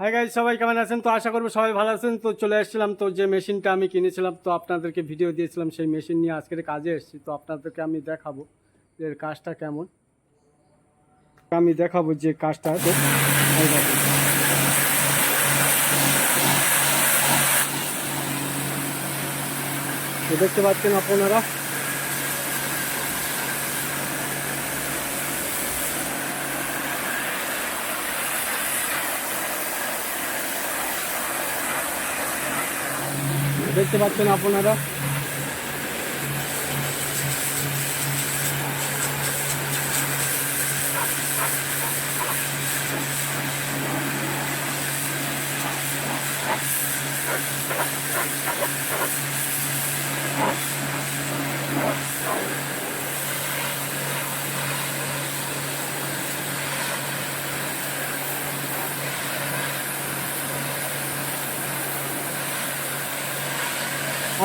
Hi guys সবাই কেমন আছেন? তো আশা করব সবাই ভালো আছেন। তো চলে এসেছিলাম তো যে মেশিনটা আমি কিনেছিলাম, তো আপনাদেরকে ভিডিও দিয়েছিলাম, সেই মেশিন নিয়ে আজকের কাজে এসেছি। তো আপনাদেরকে আমি দেখাবো এর কাজটা কেমন। আমি দেখাবো যে কাজটা দেখতে পাচ্ছেন আপনারা? দেখতে পাচ্ছেন আপনারা।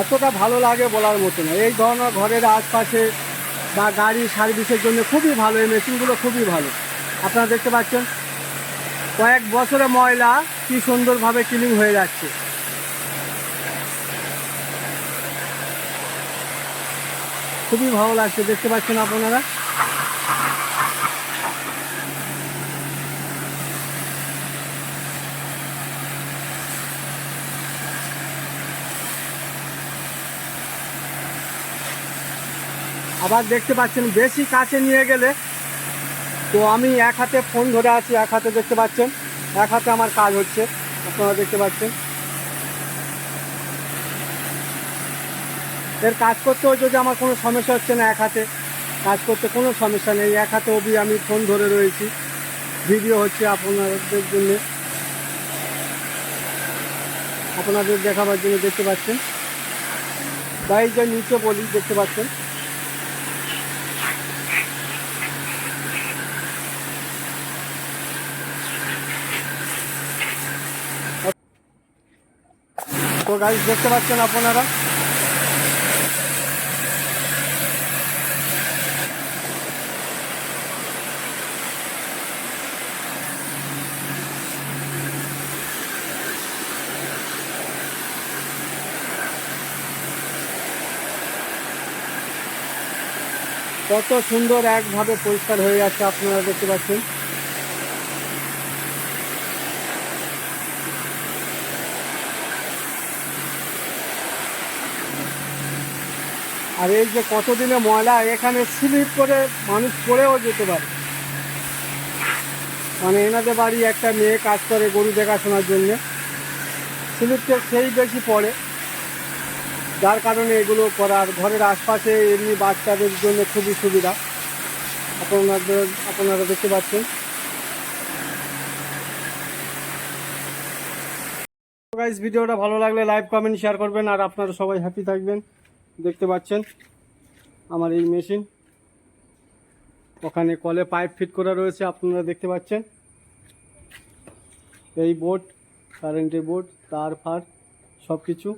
এতটা ভালো লাগে বলার মতো না। এই ধরনের ঘরের আশপাশে বা গাড়ি সার্ভিসের জন্য খুবই ভালো, এই মেশিনগুলো খুবই ভালো। আপনারা দেখতে পাচ্ছেন, কয়েক বছরে ময়লা কি সুন্দরভাবে ক্লিন হয়ে যাচ্ছে। খুবই ভালো লাগছে, দেখতে পাচ্ছেন আপনারা? আবার দেখতে পাচ্ছেন, বেশি কাছে নিয়ে গেলে তো আমি এক হাতে ফোন ধরে আছি, এক হাতে দেখতে পাচ্ছেন, এক হাতে আমার কাজ হচ্ছে, আপনারা দেখতে পাচ্ছেন। এর কাজ করতেও যদি আমার কোনো সমস্যা হচ্ছে না এক হাতে, কাজ করতে কোনো সমস্যা নেই, এক হাতে অবধি আমি ফোন ধরে রয়েছি ভিডিও হচ্ছে আপনাদের জন্য। আপনাদের দেখাবার জন্য দেখতে পাচ্ছেন। বাইক যা নিচে বলি, দেখতে পাচ্ছেন। তো গাড়ি দেখতে পাচ্ছেন আপনারা। কত সুন্দর একভাবে পরিষ্কার হয়ে যাচ্ছে আপনারা দেখতে পাচ্ছেন। আর এই যে কতদিনে ময়লা এখানে স্লিপ করে মানুষ পড়েও যেতে পারে? মানে এনাদের বাড়ি একটা মেয়ে কাজ করে গরু দেখাশোনার জন্য। স্লিপটা সেই বেশি পড়ে। যার কারণে এগুলো করার ঘরের আশপাশে এমনি বাচ্চাদের জন্য খুবই সুবিধা। আপনাদের, আপনারা দেখতে পাচ্ছেন। ভিডিওটা ভালো লাগলে লাইভ কমেন্ট শেয়ার করবেন আর আপনারা সবাই হ্যাপি থাকবেন। দেখতে পাচ্ছেন আমার এই মেশিন। ওখানে কলে পাইপ ফিট করা রয়েছে, আপনারা দেখতে পাচ্ছেন। এই বোর্ড, কারেন্টের বোর্ড, তার ফার সব কিছু